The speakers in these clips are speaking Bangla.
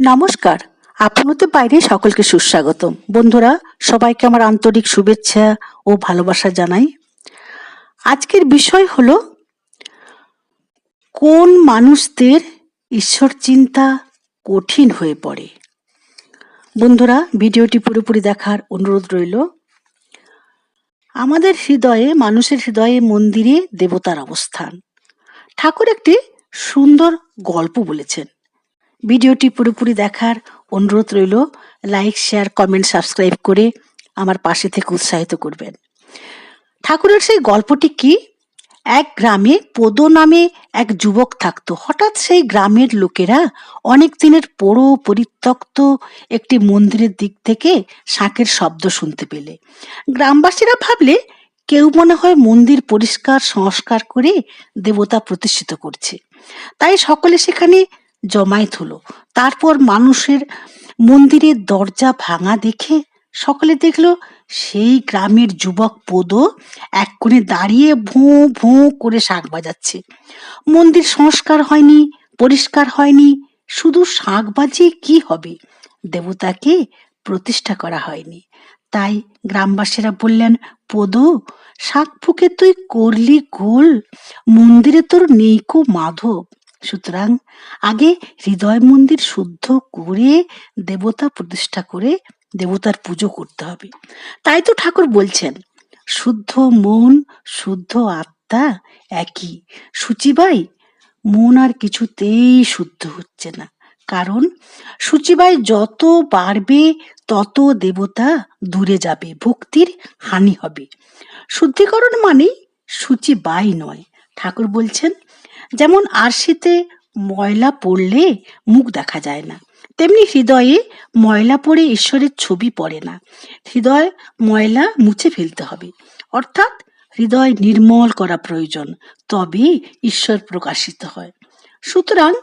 নমস্কার। আপনাদের বাইরে সকলকে সুস্বাগতম বন্ধুরা, সবাইকে আমার আন্তরিক শুভেচ্ছা ও ভালোবাসা জানাই। আজকের বিষয় হলো, কোন মানুষদের ঈশ্বর চিন্তা কঠিন হয়ে পড়ে? বন্ধুরা, ভিডিওটি পুরোপুরি দেখার অনুরোধ রইল। আমাদের হৃদয়ে, মানুষের হৃদয়ে মন্দিরে দেবতার অবস্থান। ঠাকুর একটি সুন্দর গল্প বলেছেন। ভিডিওটি পুরোপুরি দেখার অনুরোধ রইল লাইক শেয়ার কমেন্ট সাবস্ক্রাইব করে আমার পাশে থেকে উৎসাহিত করবেন। ঠাকুরের সেই গল্পটি কি? এক গ্রামে পদ নামে এক যুবক থাকতো। হঠাৎ সেই গ্রামের লোকেরা অনেক দিনের পোড়ো পরিত্যক্ত একটি মন্দিরের দিক থেকে শাঁখের শব্দ শুনতে পেলে। গ্রামবাসীরা ভাবলে, কেউ মনে হয় মন্দির পরিষ্কার, সংস্কার করে দেবতা প্রতিষ্ঠিত করছে। তাই সকলে সেখানে জমায়েত হলো। তারপর মানুষের মন্দিরের দরজা ভাঙা দেখে সকলে দেখল, সেই গ্রামের যুবক পদ এক কোণে দাঁড়িয়ে ভোঁ ভোঁ করে শাঁখ বাজাচ্ছে। মন্দির সংস্কার হয়নি, পরিষ্কার হয়নি, শুধু শাঁখ বাজিয়ে কি হবে? দেবতাকে প্রতিষ্ঠা করা হয়নি। তাই গ্রামবাসীরা বললেন পদ শাক ফুকে তুই করলি গোল, মন্দিরে তোর নেই কো মাধব। সুতরাং আগে হৃদয় মন্দির শুদ্ধ করে দেবতা প্রতিষ্ঠা করে দেবতার পুজো করতে হবে। তাই তো ঠাকুর বলছেন, শুদ্ধ মন, শুদ্ধ আত্মা একই। সুচিবাই মন আর কিছুতেই শুদ্ধ হচ্ছে না। কারণ সুচিবাই যত বাড়বে, তত দেবতা দূরে যাবে, ভক্তির হানি হবে। শুদ্ধিকরণ মানে সুচিবাই নয়। ঠাকুর বলছেন যেমন আরশিতে ময়লা পড়লে মুখ দেখা যায় না, তেমনি হৃদয়ে ময়লা পড়ে ঈশ্বরের ছবি পড়ে না। হৃদয় ময়লা মুছে ফেলতে হবে। অর্থাৎ হৃদয় নির্মল করা প্রয়োজন, তবে ঈশ্বর প্রকাশিত হয়। সুতরাং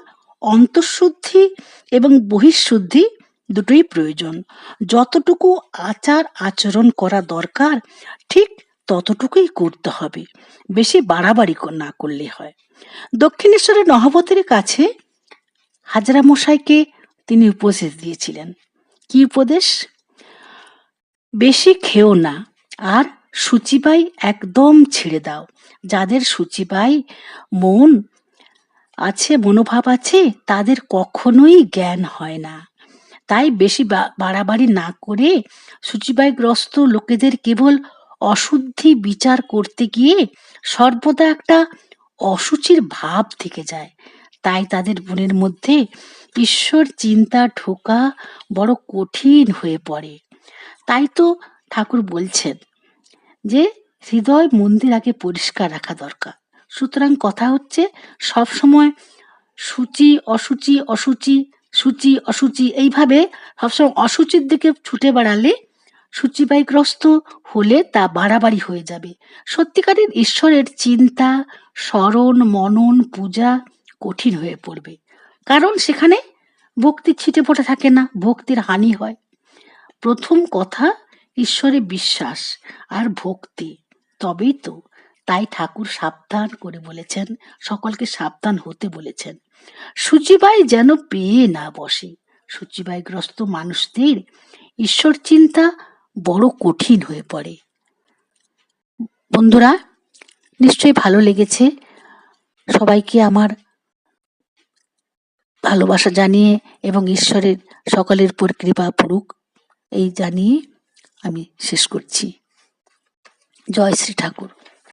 অন্তঃশুদ্ধি এবং বহিঃশুদ্ধি দুটোই প্রয়োজন। যতটুকু আচার আচরণ করা দরকার, ঠিক ততটুকুই করতে হবে। বেশি বাড়াবাড়ি না করলে হয়। দক্ষিণেশ্বরের নহবতের কাছে হাজরা মশাইকে তিনি উপদেশ দিয়েছিলেন। কি উপদেশ? বেশি খেও না, আর সূচিবাই একদম ছেড়ে দাও। যাদের সূচিবাই মন আছে, মনোভাব আছে, তাদের কখনোই জ্ঞান হয় না। তাই বেশি বাড়াবাড়ি না করে সূচিবাইগ্রস্ত লোকেদের কেবল অশুদ্ধি বিচার করতে গিয়ে সর্বদা একটা অসুচির ভাব থেকে যায়। তাই তাদের মনের মধ্যে ঈশ্বর চিন্তা ঢোকা বড় কঠিন হয়ে পড়ে। তাই তো ঠাকুর বলছেন যে, হৃদয় মন্দির আগে পরিষ্কার রাখা দরকার। সুতরাং কথা হচ্ছে, সব সময় সূচি, অসুচি অসুচি, সূচি, অসুচি এইভাবে সবসময় অসুচির দিকে ছুটে বেড়ালে সূচিবাইগ্রস্ত হলে তা বাড়াবাড়ি হয়ে যাবে। সত্যিকারের ঈশ্বরের চিন্তা স্মরণ, মনন, পূজা কঠিন হয়ে পড়বে। কারণ সেখানে ভক্তির ছিটে ফোটা থাকে না, ভক্তির হানি হয়। প্রথম কথা, ঈশ্বরে বিশ্বাস আর ভক্তি। তবেই তো তাই ঠাকুর সাবধান করে বলেছেন, সকলকে সাবধান হতে বলেছেন। সূচিবাই যেন পেয়ে না বসে। সূচিবাইগ্রস্ত মানুষদের ঈশ্বর চিন্তা বড় কঠিন হয়ে পড়ে। বন্ধুরা নিশ্চয়ই ভালো লেগেছে। সবাইকে আমার ভালোবাসা জানিয়ে এবং ঈশ্বরের সকলের উপর কৃপা পড়ুক, এই জানিয়ে আমি শেষ করছি। জয় শ্রী ঠাকুর।